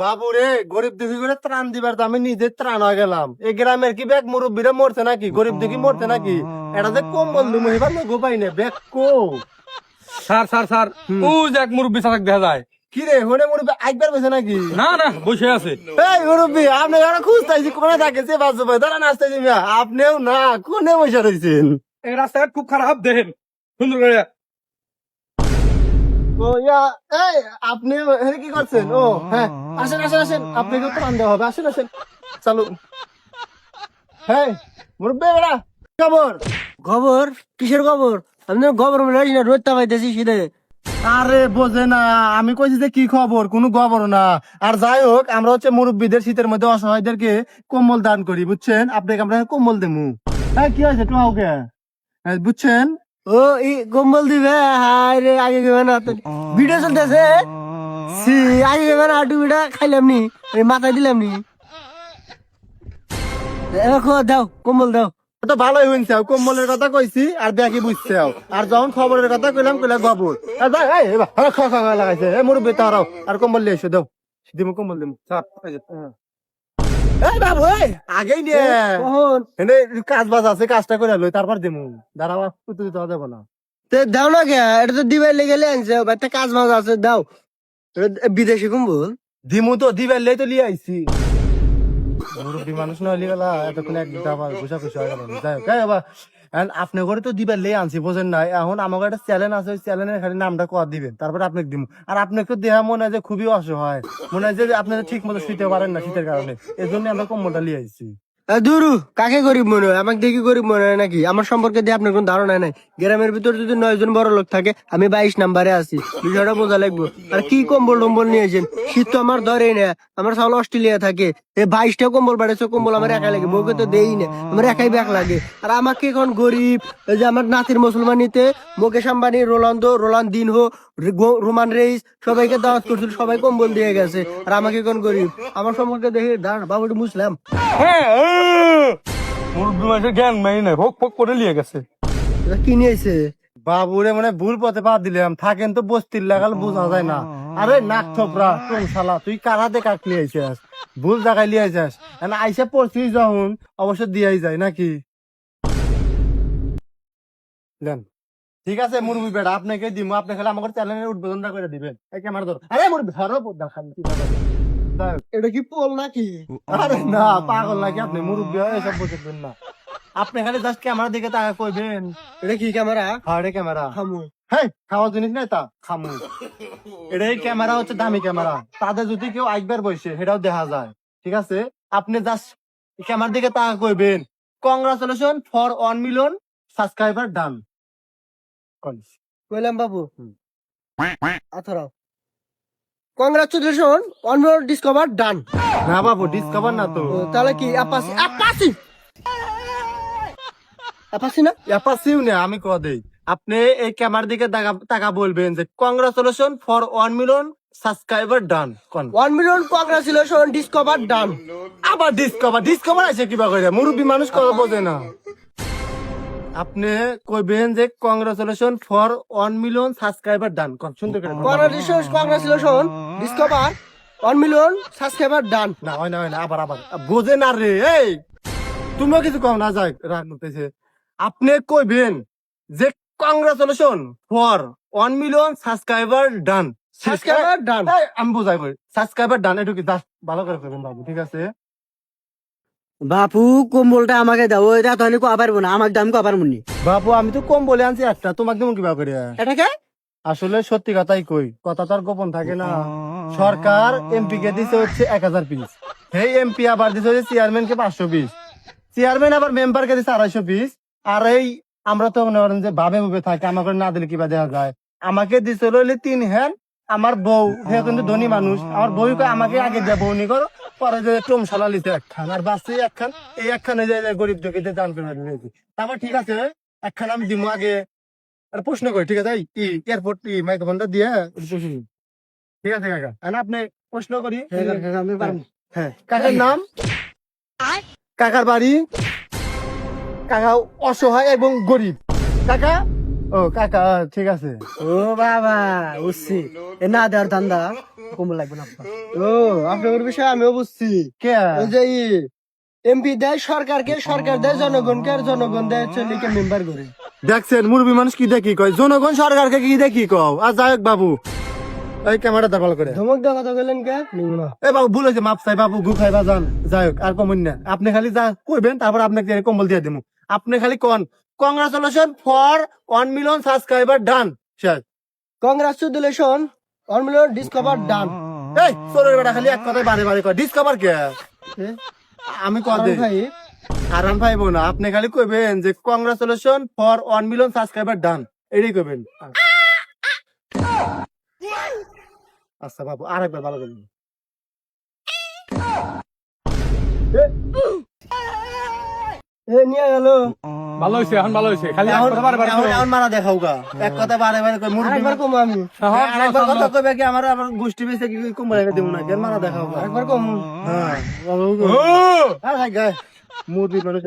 বাবু রে গরিব দুঃখী করে ত্রাণ দিবার তো আমি নিজে ত্রাণ হয়ে গেলাম। এই গ্রামের কি ব্যাগ মুরব্বীরা মরছে নাকি? গরিব দুঃখী মরছে নাকি? এটা যে কম বন্ধু মহিবার লোক পাই না ব্যাগ কো স্যার স্যার স্যার ও যে এক মুরব্বী সারাক দেখা যায়। কি রে হনে মুরব্বী একবার বেছে নাকি? না না বসে আছে। এই মুরব্বী আপনি এরা খুঁজতেছি? কোনে থাকে? সে বাজু ভাই দাঁড়ান আপনিও না কোনে বসে রয়েছেন এই রাস্তাঘাট খুব খারাপ দেখেন। সুন্দর করে ও ইয়া এই আপনি কি করছেন? ও হ্যাঁ আসেন আসেন আসেন আপনাকে ত্রাণ দেওয়া হবে আসেন আসেন চালু। হ্যাঁ মুরব্বী এরা খবর? খবর? কিসের খবর? আমি খবর মনে না শীতে। আরে বোঝে না আমি কইছি যে কি খবর কোনো খবর না। আর যাই হোক আমরা হচ্ছে মুরব্বীদের শীতের মধ্যে অসহায়দেরকে কম্বল দান করি বুঝছেন? আপনাকে আমরা কম্বল দেবো হ্যাঁ কি হয়েছে তোমাও কে হ্যাঁ, বুঝছেন? এই কম্বল তো। আটু বিটা খাইলাম নি। দিলাম নি। কম্বল দাও। তো ভালোই কম্বলের কথা কইছি আর দেখি বুঝছে আর যখন খবরের কথা কইলাম কইলা এবার, হ্যাঁ, লাগাইছে। মুরব্বী তারাও আর কম্বল এসো দাও। দিমু কম্বল দিমু এই বাবু এই। আগেই নিয়ে। কোন এনে কাজ বাজ আছে কাজটা করে লই তারপর দিমু। দাঁড়াও পুতু দিতে যাব না। তে দাও না কে এটা তো দিবার লেগে আনছে একটা কাজ বাজ আছে দাও। বিদেশি কম্বল দিমু তো দিবার লেই তো লিয়ে আইছি। মুরব্বী মানুষ না হলি এতক্ষণ এক দাবার ঘুষা হয়ে গেল। যাই হোক, এই বাবা এখন আপনি করে তো দিবার লেই আনছি, বোঝেন না এখন আমাকে একটা চ্যালেঞ্জ আছে, ওই চ্যালেঞ্জের খালি নামটা কর দিবেন, তারপরে আপনাকে দিব আর আপনাকে দেহা মনে হয় যে খুবই অসহায়, মনে হয় যে আপনি ঠিক মতো শুইতে পারেন না শীতের কারণে। এই জন্য আমরা কম্বলটা লিয়ে আইছি। দুরু কাকে গরিব মনে হয়? আমাকে দেখি গরিব মনে হয় নাকি? আমার সম্পর্কে দিয়ে আপনার কোনো ধারণা নাই। গ্রামের ভিতর যদি নয় জন বড় লোক থাকে, আমি বাইশ নাম্বারে আছি। বিষয়টা বোঝা লাগবে। আর কি কম্বল টম্বল নিয়েছেন শীত তো আমার ধরেই না আমার সাল অস্ট্রেলিয়া থাকে। এই বাইশটা কম্বল বাড়াইছে কম্বল আমার একা লাগে। বউকে তো দেই না। আমার একাই ব্যাগ লাগে। আর আমাকে এখন গরিব। যে আমার নাতির মুসলমানিতে মুকেশ আম্বানি রোলান্দো রোলান দিন হো রোমান রেইস সবাইকে দাওয়াত করছিল সবাই কম্বল দিয়ে গেছে। আর আমাকে এখন গরিব? আমার সম্পর্কে দেখে দাঁড় বাবুটি মুসলাম। হ্যাঁ মুরব্বী মানুষের জ্ঞান নাই না হোক ফোক করে লিয়ে গেছে। কি নিয়েছে? বাবুরে মানে ভুল পথে পা দিলাম। থাকেন তো বস্তির লাগাল বোঝা যায় না। আরে নাক থোপরা তোর শালা তুই কারাতে কাক লিয়ে আইছিস? ভুল জায়গায় লিয়ে আইছিস। এখন আইসা পড়ছিস যখন অবশ্য দিয়াই যায় নাকি? দেন। ঠিক আছে মুরবি বেড়া আপনাকে দিমু আপনি খালি আমার চ্যানেলের উদ্বোধনটা করে দিবেন। এই ক্যামেরা ধর। আরে কি ব্যাপার? যাই এটা কি পোল নাকি? আরে না পাগল নাকি আপনি মুরব্বী হয়ে এসব বুঝবেন না। আপনি খালি জাস্ট ক্যামেরা দিকে তাকা কইবেন। এটা কি ক্যামেরা হাড়ে ক্যামেরা খামু হ্যাঁ খাওয়ার জিনিস নাই তা? খামু এটাই ক্যামেরা হচ্ছে দামি ক্যামেরা তাদের যদি কেউ একবার বসে সেটাও দেখা যায়। ঠিক আছে? আপনি জাস্ট ক্যামেরার দিকে তাকা কইবেন। Congratulation for one million subscriber done কইলাম বাবু আথরাও congratulation on your discover done না বাবু ডিসকভার না তো। তাহলে কি আপাসি আপাসি আপাসি না? অ্যাপাসিও না আমি কহ দেই। আপনি এই ক্যামেরার দিকে তাকা- তাকা বলবেন যে congratulation for one million subscriber done কোন? One million congratulation discover done আবার ডিসকভার ডিসকভার আছে কিবা করে মুরব্বী মানুষ কথা বোঝে না। আপনি কইবেন যে congratulation for one million subscriber done কোন সুন্দর করে। Congratulation congratulation discover one million subscriber done না হয় না হয় না আবার আবার। বোঝে না রে এই! তুমিও কিছু কম না যাই রাগ করতেছে। আপনি কইবেন যে congratulation for one million subscriber done subscriber done আমি বোঝাই কই। সাবস্ক্রাইবার ডান এটুকু জাস্ট ভালো করে করবেন বাবু ঠিক আছে? বাপু কম্বলটা আমাকে দাও এটা তো আমি কবার না আমার দাম কবার মুনি বাবু আমি তো কম বলে আনছি একটা তোমাকে দেবো কিবা করে? এটা কে? আসলে সত্যি কথাই কই কথা তো আর গোপন থাকে না। সরকার এমপি কে দিছে হচ্ছে এক হাজার পিস এই এমপি আবার দিছে হচ্ছে চেয়ারম্যান কে পাঁচশো পিস চেয়ারম্যান আবার মেম্বার কে দিছে আড়াইশো পিস আর এই আমরা তো মনে করেন যে ভাবে ভাবে থাকে আমাকে না দিলে কিবা দেওয়া যায়? আমাকে দিছে হইলে তিন হ্যান আমার বউ সে কিন্তু ধনী মানুষ। আমার বউ কয় আমাকে আগে দিয়ে বউ নি করো পরে যে টম সালা লিতে একখান। আর বাসে একখান এই একখানে যে গরিব দুঃখীদের দান করে তারপর ঠিক আছে একখান আমি দিমু আগে। আর প্রশ্ন করি ঠিক আছে ই এয়ারপোর্ট ই মাইক্রোফোনটা দিয়ে? ঠিক আছে কাকা। এখন আপনি প্রশ্ন করি হ্যাঁ কাকার নাম? কাকার বাড়ি? কাকা অসহায় এবং গরিব। কাকা? ও কাকা ঠিক আছে। ও বাবা বুঝছি। এ না দেওয়ার ধান্দা কম লাগবে না ও আপনার বিষয়ে আমিও বুঝছি। কে? ওই যে এমপি দেয় সরকারকে সরকার দেয় জনগণকে আর জনগণ দেয় চল্লিকে মেম্বার করে। দেখছেন মুরবি মানুষ কি দেখি কয়? জনগণ সরকারকে কি দেখি কও? আর যাই হোক বাবু। এই ক্যামেরা দাঁড় ভালো করে। ধমক দেওয়া কথা বললেন কে? এ বাবু ভুল হয়েছে মাপ চাই বাবু গু খাইবা যান। যাই হোক আর কমন না। আপনি খালি যা কইবেন তারপর আপনাকে কম্বল দিয়ে দেবো আপনি খালি কন congratulation for one million subscriber done শেষ congratulation one million discover done এই সোরের বেটা খালি এক কথাই বারে বারে কয়। ডিসকভার কে? আমি কল দেই ভাই। আরাম পাইবো না আপনি খালি কইবেন যে congratulation for one million subscriber done এটাই কইবেন। আচ্ছা বাবু আরেকবার ভালো করবেন এ নিয়ে গেল। ভালো হয়েছে এখন ভালো হয়েছে খালি এখন বারে বারে এখন- এখন মারা দেখাও গা। এক কথা বারে বারে কই মুরগি একবার কম আমি। একবার কথা কইবে কি আমার আবার গোষ্ঠী বেঁচে কি কুম্বারে দেব না কেন মারা দেখাও গা? একবার কম। হ্যাঁ। ও! হ্যাঁ গায় মুরগি মানুষ